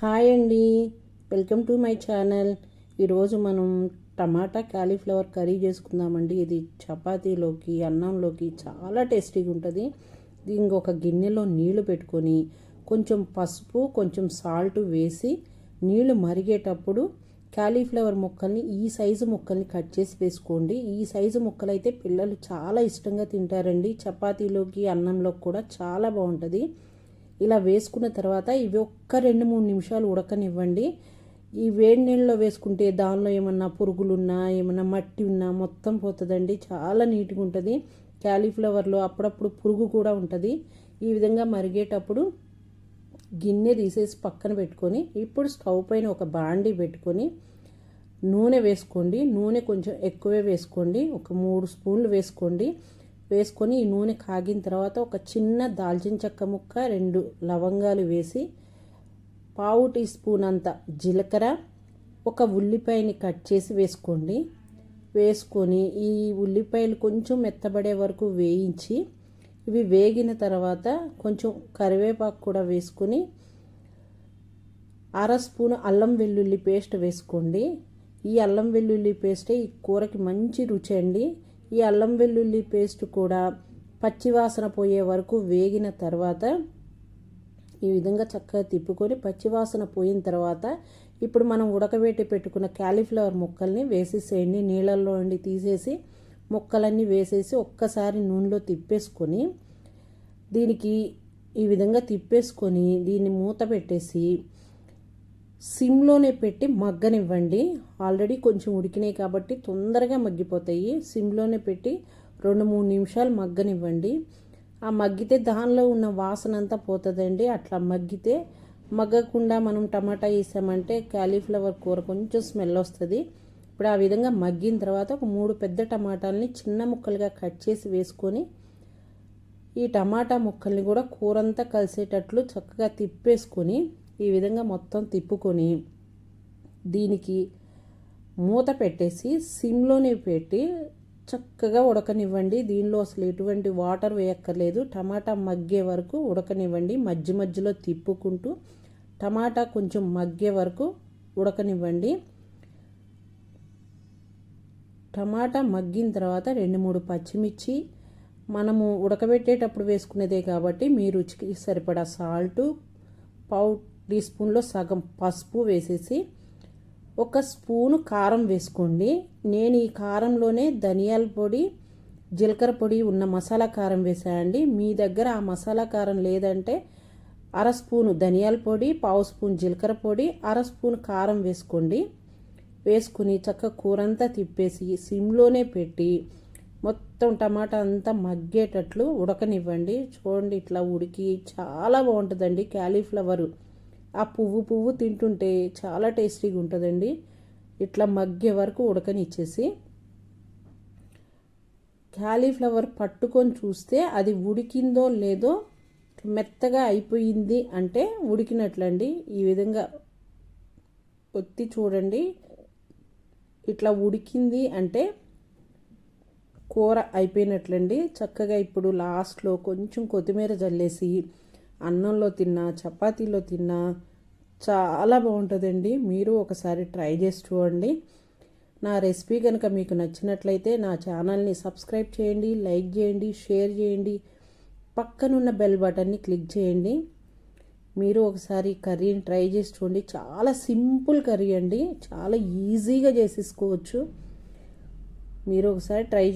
Hi అండి. Welcome to my channel. ఈరోజు మనం టమాటా క్యాలీఫ్లవర్ కర్రీ చేసుకుందామండి. ఇది చపాతీలోకి అన్నంలోకి చాలా టేస్టీగా ఉంటుంది. దీనికి ఒక గిన్నెలో నీళ్ళు పెట్టుకొని కొంచెం పసుపు కొంచెం సాల్ట్ వేసి నీళ్ళు మరిగేటప్పుడు క్యాలీఫ్లవర్ ముక్కల్ని ఈ సైజు ముక్కల్ని కట్ చేసి వేసుకోండి. ఈ సైజు ముక్కలు అయితే పిల్లలు చాలా ఇష్టంగా తింటారండి. చపాతీలోకి అన్నంలోకి కూడా చాలా బాగుంటుంది. ఇలా వేసుకున్న తర్వాత ఇవి ఒక్క రెండు మూడు నిమిషాలు ఉడకనివ్వండి. ఈ వేడి నీళ్ళలో వేసుకుంటే దానిలో ఏమన్నా పురుగులున్నా ఏమన్నా మట్టి ఉన్నా మొత్తం పోతుందండి. చాలా నీట్గా ఉంటుంది. క్యాలీఫ్లవర్లో అప్పుడప్పుడు పురుగు కూడా ఉంటుంది. ఈ విధంగా మరిగేటప్పుడు గిన్నె తీసేసి పక్కన పెట్టుకొని ఇప్పుడు స్టవ్ పైన ఒక బాండి పెట్టుకొని నూనె వేసుకోండి. నూనె కొంచెం ఎక్కువే వేసుకోండి. ఒక మూడు స్పూన్లు వేసుకోండి. వేసుకొని ఈ నూనె కాగిన తర్వాత ఒక చిన్న దాల్చిన చెక్క ముక్క రెండు లవంగాలు వేసి పావు టీ స్పూన్ అంత జీలకర్ర ఒక ఉల్లిపాయని కట్ చేసి వేసుకోండి. వేసుకొని ఈ ఉల్లిపాయలు కొంచెం మెత్తబడే వరకు వేయించి ఇవి వేగిన తర్వాత కొంచెం కరివేపాకు కూడా వేసుకొని అర స్పూన్ అల్లం వెల్లుల్లి పేస్ట్ వేసుకోండి. ఈ అల్లం వెల్లుల్లి పేస్టే ఈ కూరకి మంచి రుచి అండి. ఈ అల్లం వెల్లుల్లి పేస్ట్ కూడా పచ్చివాసన పోయే వరకు వేగిన తర్వాత ఈ విధంగా చక్కగా తిప్పుకొని పచ్చివాసన పోయిన తర్వాత ఇప్పుడు మనం ఉడకబెట్టి పెట్టుకున్న క్యాలీఫ్లవర్ ముక్కల్ని వేసేసేయండి. నీళ్ళల్లో నుండి తీసేసి ముక్కలన్నీ వేసేసి ఒక్కసారి నూనెలో తిప్పేసుకొని దీనికి ఈ విధంగా తిప్పేసుకొని దీన్ని మూత పెట్టేసి సిమ్లోనే పెట్టి మగ్గనివ్వండి. ఆల్రెడీ కొంచెం ఉడికినాయి కాబట్టి తొందరగా మగ్గిపోతాయి. సిమ్లోనే పెట్టి రెండు మూడు నిమిషాలు మగ్గనివ్వండి. ఆ మగ్గితే దానిలో ఉన్న వాసన అంతా పోతుందండి. అట్లా మగ్గితే మగ్గకుండా మనం టమాటా వేసామంటే క్యాలీఫ్లవర్ కూర కొంచెం స్మెల్ వస్తుంది. ఇప్పుడు ఆ విధంగా మగ్గిన తర్వాత ఒక మూడు పెద్ద టమాటాలని చిన్న ముక్కలుగా కట్ చేసి వేసుకొని ఈ టమాటా ముక్కల్ని కూడా కూరంతా కలిసేటట్లు చక్కగా తిప్పేసుకొని ఈ విధంగా మొత్తం తిప్పుకొని దీనికి మూత పెట్టేసి సిమ్లోనే పెట్టి చక్కగా ఉడకనివ్వండి. దీనిలో అసలు ఎటువంటి వాటర్ వేయక్కర్లేదు. టమాటా మగ్గే వరకు ఉడకనివ్వండి. మధ్య మధ్యలో తిప్పుకుంటూ టమాటా కొంచెం మగ్గే వరకు ఉడకనివ్వండి. టమాటా మగ్గిన తర్వాత రెండు మూడు పచ్చిమిర్చి మనము ఉడకబెట్టేటప్పుడు వేసుకునేదే కాబట్టి మీ రుచికి సరిపడా సాల్టు పావు టీ స్పూన్లో సగం పసుపు వేసేసి ఒక స్పూను కారం వేసుకోండి. నేను ఈ కారంలోనే ధనియాల పొడి జీలకర్ర పొడి ఉన్న మసాలా కారం వేసాయండి మీ దగ్గర ఆ మసాలా కారం లేదంటే అర స్పూను ధనియాల పొడి పావు స్పూన్ జీలకర్ర పొడి అర స్పూన్ కారం వేసుకోండి. వేసుకుని చక్క కూరంతా తిప్పేసి సిమ్లోనే పెట్టి మొత్తం టమాటా అంతా మగ్గేటట్లు ఉడకనివ్వండి. చూడండి ఇట్లా ఉడికి చాలా బాగుంటుందండి క్యాలీఫ్లవరు. ఆ పువ్వు పువ్వు తింటుంటే చాలా టేస్టీగా ఉంటుందండి. ఇట్లా మగ్గే వరకు ఉడకనిచ్చేసి క్యాలీఫ్లవర్ పట్టుకొని చూస్తే అది ఉడికిందో లేదో మెత్తగా అయిపోయింది అంటే ఉడికినట్లండి. ఈ విధంగా ఒత్తి చూడండి. ఇట్లా ఉడికింది అంటే కూర అయిపోయినట్లండి. చక్కగా ఇప్పుడు లాస్ట్లో కొంచెం కొత్తిమీర జల్లేసి అన్నంలో తిన్నా చపాతీలో తిన్నా చాలా బాగుంటుందండి. మీరు ఒకసారి ట్రై చేసి చూడండి. నా రెసిపీ కనుక మీకు నచ్చినట్లయితే నా ఛానల్ని సబ్స్క్రైబ్ చేయండి లైక్ చేయండి షేర్ చేయండి. పక్కనున్న బెల్ బటన్ని క్లిక్ చేయండి. మీరు ఒకసారి కర్రీని ట్రై చేసి చూడండి. చాలా సింపుల్ కర్రీ అండి. చాలా ఈజీగా చేసేసుకోవచ్చు. మీరు ఒకసారి ట్రై